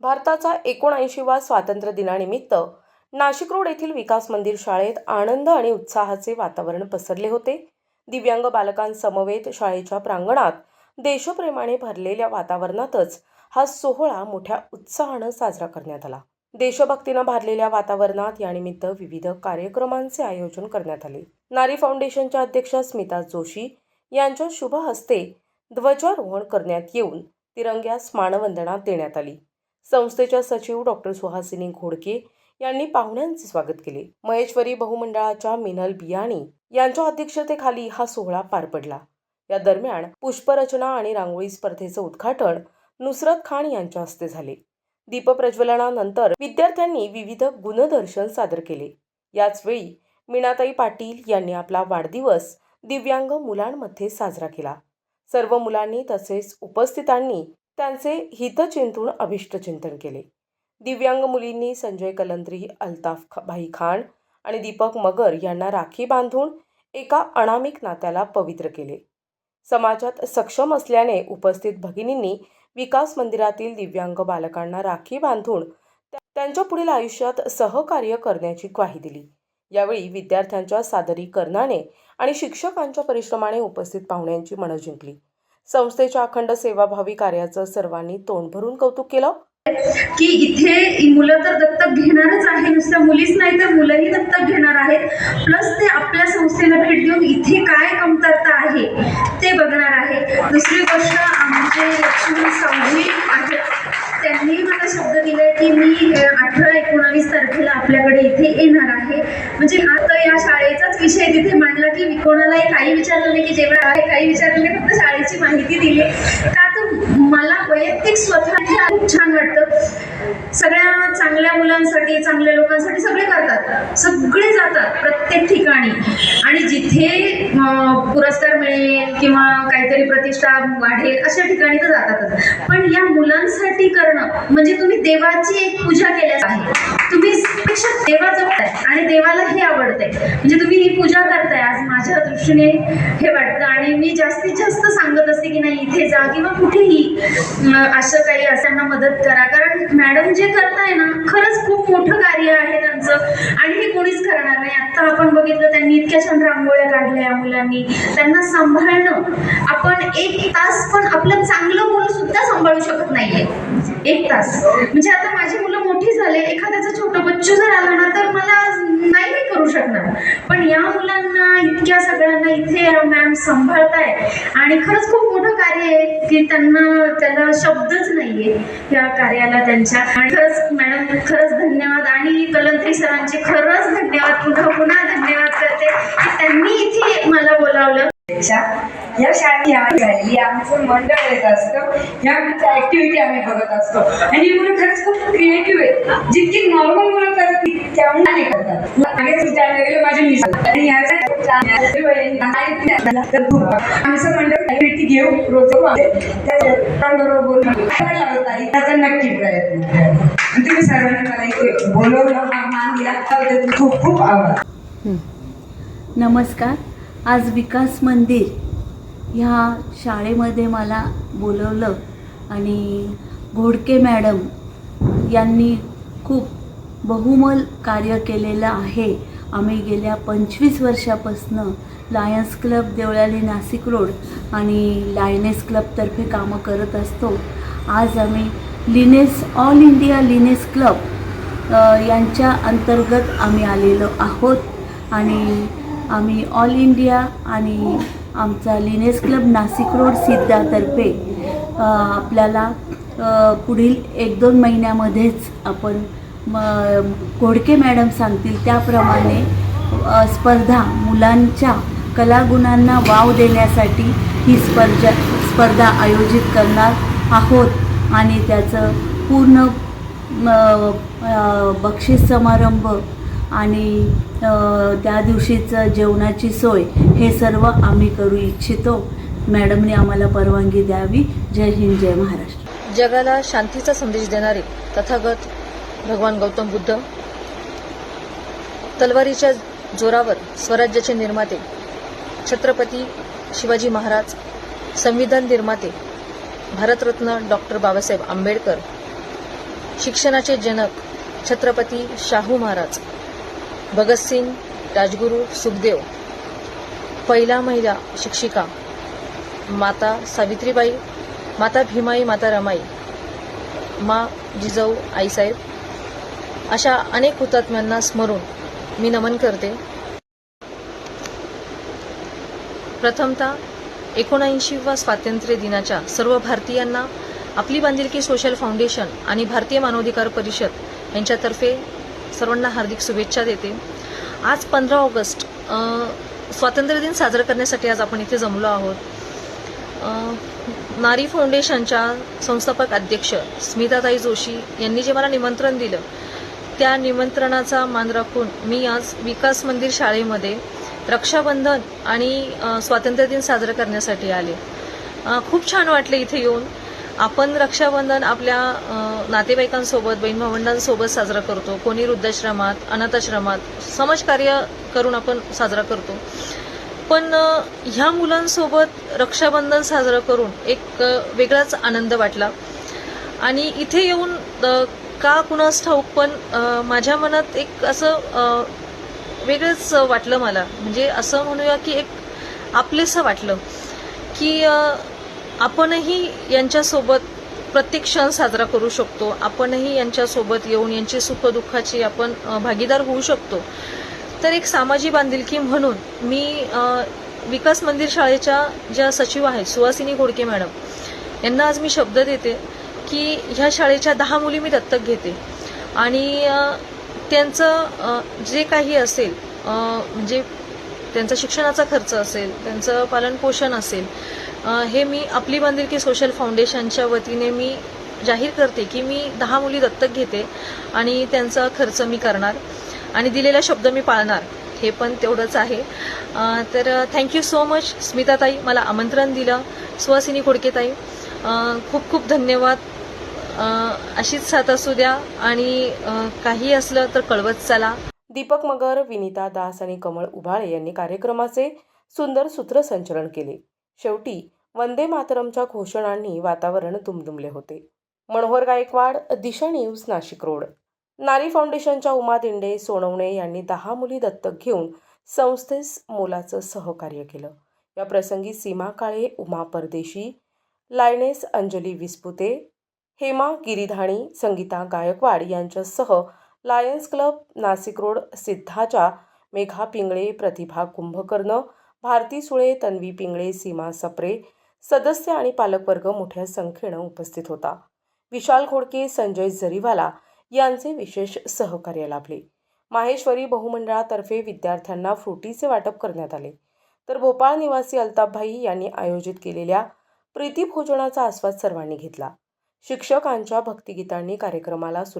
भारताचा एकोणऐंशीवा स्वातंत्र्य दिनानिमित्त नाशिक रोड येथील विकास मंदिर शाळेत आनंद आणि उत्साहाचे वातावरण पसरले होते. दिव्यांग बालकांसमवेत शाळेच्या प्रांगणात देशप्रेमाने भरलेल्या वातावरणातच हा सोहळा मोठ्या उत्साहानं साजरा करण्यात आला. देशभक्तीनं भरलेल्या वातावरणात यानिमित्त विविध कार्यक्रमांचे आयोजन करण्यात आले. नारी फाउंडेशनच्या अध्यक्षा स्मिता जोशी यांच्या शुभ हस्ते ध्वजारोहण करण्यात येऊन तिरंग्यास मानवंदना देण्यात आली. संस्थेच्या सचिव डॉक्टर सुहासिनी घोडके यांनी पाहुण्यांचे स्वागत केले. महेश्वरी बहुमंडळाच्या मिनल बियाणी यांच्या अध्यक्षतेखाली हा सोहळा पार पडला. या दरम्यान पुष्परचना आणि रांगोळी स्पर्धेचं उद्घाटन नुसरत खान यांच्या हस्ते झाले. दीपप्रज्वलनानंतर विद्यार्थ्यांनी विविध गुणदर्शन सादर केले. याचवेळी मीनाताई पाटील यांनी आपला वाढदिवस दिव्यांग मुलांमध्ये साजरा केला. सर्व मुलांनी तसेच उपस्थितांनी त्यांचे हितचिंतून अभिष्टचिंतन केले. दिव्यांग मुलींनी संजय कलंद्री अल्ताफ भाई खान आणि दीपक मगर यांना राखी बांधून एका अनामिक नात्याला पवित्र केले. समाजात सक्षम असल्याने उपस्थित भगिनींनी विकास मंदिरातील दिव्यांग बालकांना राखी बांधून त्यांच्या पुढील आयुष्यात सहकार्य करण्याची ग्वाही दिली. यावेळी विद्यार्थ्यांच्या सादरीकरणाने आणि शिक्षकांच्या परिश्रमाने उपस्थित पाहुण्यांची मनं जिंकली. संस्थेच्या अखंड सेवाभावी कार्याचं सर्वांनी तोंड भरून कौतुक केलं. की इथे मुलं तर दत्तक घेणारच आहे नुसत्या मुलीच नाही तर मुलंही दत्तक घेणार आहेत. प्लस ते आपल्या संस्थेला भेट देऊन इथे काय कमतरता आहे ते बघणार आहे. दुसरी गोष्ट आमचे लक्ष्मण सावजी तारखेला आपल्याकडे इथे येणार आहे. म्हणजे आता या शाळेचाच विषय तिथे मांडला की कोणालाही काही विचारलं नाही की जेवढा आहे काही विचारलं नाही फक्त शाळेची माहिती दिली. मला वैयक्तिक स्वतः खूप छान वाटतं. सगळ्या चांगल्या मुलांसाठी चांगल्या लोकांसाठी सगळे करतात. सगळे जातात प्रत्येक ठिकाणी. आणि जिथे पुरस्कार मिळेल किंवा काहीतरी प्रतिष्ठा वाढेल अशा ठिकाणी तर जातातच. पण या मुलांसाठी करणं म्हणजे तुम्ही देवाची एक पूजा केल्यास आहे. तुम्ही देवा जपताय देवाला हे आवडतंय. म्हणजे तुम्ही ही पूजा करताय आज माझ्या दृष्टीने हे वाटतं. आणि मी जास्तीत जास्त सांगत असते की नाही इथे जा किंवा कुठेही असं काही असांना मदत करा. कारण मॅडम जे करताय ना खरंच खूप मोठं कार्य आहे त्यांचं. आणि हे कोणीच करणार आता आपण बघितलं त्यांनी इतक्या छान रांगोळ्या काढल्या या मुलांनी. त्यांना सांभाळणं. आपण एक तास पण आपलं चांगलं मुलं सुद्धा सांभाळू शकत नाहीये. एक तास. म्हणजे आता माझी मुलं मोठी झाले एखाद्याचं छोटं बच्चू जर आला ना तर मला नाही मी करू शकणार. पण या मुलांना इतक्या सगळ्यांना इथे मॅम सांभाळताय. आणि खरंच खूप मोठं कार्य आहे की त्यांना त्याला शब्दच नाहीये या कार्याला त्यांच्या. आणि खरंच मॅडम खरंच धन्यवाद. आणि कलंत्री सरांचे खरंच धन्यवाद. पुन्हा पुन्हा धन्यवाद करते की त्यांनी इथे मला पेक्षा. या शाळेत आम्ही झालेली आमचं मंडळ येत असतं. या ऍक्टिव्हिटी आम्ही बघत असतो. आणि ही मुलं खरंच खूप क्रिएटिव्ह आहेत. जितकी नॉर्मल मुलं करत नाही, नाही करतात. मागे माझे मिस आणि आमचं मंडळ ऍक्टिव्हिटी घेऊ रोज त्याबरोबर बोलून त्याचा नक्की प्रयत्न आणि तुम्ही सर्वांनी मला इथे बोलवलं. हा मान दिला. त्याबद्दल खूप खूप आभार. नमस्कार. आज विकास मंदिर ह्या शाळेमध्ये मला बोलवलं आणि घोडके मॅडम यांनी खूप बहुमल कार्य केलेलं आहे. आम्ही गेल्या पंचवीस वर्षापासनं Lions Club Deolali Nashik road आणि लायनेस क्लबतर्फे कामं करत असतो. आज आम्ही Lioness All India Lioness Club यांच्या अंतर्गत आम्ही आलेलो आहोत आणि आम्ही ऑल इंडिया आणि आमचा लिनेस क्लब नाशिक रोड सिद्धातर्फे आपल्याला पुढील एक दोन महिन्यामध्येच आपण म घोडके मॅडम सांगतील त्याप्रमाणे स्पर्धा मुलांच्या कलागुणांना वाव देण्यासाठी ही स्पर्धा स्पर्धा आयोजित करणार आहोत. आणि त्याचं पूर्ण बक्षीस समारंभ आणि त्या दिवशीचं जेवणाची सोय हे सर्व आम्ही करू इच्छितो. मॅडमने आम्हाला परवानगी द्यावी. जय हिंद जय महाराष्ट्र. जगाला शांतीचा संदेश देणारे तथागत भगवान गौतम बुद्ध तलवारीच्या जोरावर स्वराज्याचे निर्माते छत्रपती शिवाजी महाराज संविधान निर्माते भारतरत्न डॉक्टर बाबासाहेब आंबेडकर शिक्षणाचे जनक छत्रपती शाहू महाराज भगतसिंग राजगुरू सुखदेव. पहिला महिला शिक्षिका माता सावित्रीबाई माता भीमाई माता रमाई मा जिजाऊ आईसाहेब. अशा अनेक हुतात्म्यांना स्मरून मी नमन करते. प्रथमतः एकोणऐंशीव्या स्वातंत्र्य दिनाच्या सर्व भारतीयांना आपली बांधिलकी सोशल फाउंडेशन आणि भारतीय मानवाधिकार परिषद यांच्यातर्फे सर्वांना हार्दिक शुभेच्छा देते. आज पंधरा ऑगस्ट स्वातंत्र्यदिन स्वातंत्र्य दिन साजरा करण्यासाठी आज आपण इथे जमलो आहोत. नारी फाउंडेशनच्या संस्थापक अध्यक्ष स्मिताताई जोशी यांनी जे मला निमंत्रण दिलं त्या निमंत्रणाचा मान राखून मी आज विकास मंदिर शाळेमध्ये रक्षाबंधन आणि स्वातंत्र्यदिन स्वातंत्र्य दिन साजरा करण्यासाठी आले. खूप छान वाटले इथे येऊन. आपण रक्षाबंधन आपल्या नातेवाईकांसोबत बहीण भावंडांसोबत साजरा करतो. कोणी वृद्धाश्रमात अनाथाश्रमात समाजकार्य करून आपण साजरा करतो. पण ह्या मुलांसोबत रक्षाबंधन साजरं करून एक वेगळाच आनंद वाटला. आणि इथे येऊन का कुणास ठाऊक पण माझ्या मनात एक असं वेगळंच वाटलं मला. म्हणजे असं म्हणूया की एक आपलेसं वाटलं की आपणही यांच्यासोबत प्रत्येक क्षण साजरा करू शकतो. आपणही यांच्यासोबत येऊन यांची सुखदुःखाची आपण भागीदार होऊ शकतो. तर एक सामाजिक बांधिलकी म्हणून मी विकास मंदिर शाळेच्या ज्या सचिव आहेत सुवासिनी घोडके मॅडम यांना आज मी शब्द देते की ह्या शाळेच्या दहा मुली मी दत्तक घेते. आणि त्यांचं जे काही असेल म्हणजे त्यांचा शिक्षणाचा खर्च असेल त्यांचं पालनपोषण असेल हे मी आपली बांधिलकी सोशल फाउंडेशनच्या वतीने मी जाहीर करते की मी दहा मुली दत्तक घेते आणि त्यांचा खर्च मी करणार आणि दिलेला शब्द मी पाळणार हे पण तेवढंच आहे. तर थँक्यू सो मच स्मिताताई मला आमंत्रण दिलं सुहासिनी खोडकेताई. खूप खूप धन्यवाद. अशीच साथ असू द्या आणि काही असलं तर कळवत चला. दीपक मगर विनिता दास आणि कमळ उभाळे यांनी कार्यक्रमाचे सुंदर सूत्रसंचलन केले. शेवटी वंदे मातरमच्या घोषणांनी वातावरण दुमदुमले होते. Manohar Gaikwad Disha news Nashik road. नारी फाउंडेशनच्या उमा दिंडे सोनवणे यांनी दहा मुली दत्तक घेऊन संस्थेस मोलाचं सहकार्य केलं. या प्रसंगी सीमा काळे उमा परदेशी लायनेस अंजली विस्पुते हेमा गिरीधाणी संगीता गायकवाड यांच्यासह लायन्स क्लब नाशिक रोड सिद्धाच्या मेघा पिंगळे प्रतिभा कुंभकर्ण भारती सुळे तन्वी पिंगळे सीमा सप्रे सदस्य आणि पालकवर्ग मोठ्या संख्येनं उपस्थित होता. विशाल घोडके संजय जरीवाला यांचे विशेष सहकार्य लाभले. माहेश्वरी बहुमंडळातर्फे विद्यार्थ्यांना फ्रुटीचे वाटप करण्यात आले. तर भोपाळ निवासी अल्ताफभाई यांनी आयोजित केलेल्या प्रीतीभोजनाचा आस्वाद सर्वांनी घेतला. शिक्षकांच्या भक्तिगीतांनी कार्यक्रमाला सुरेख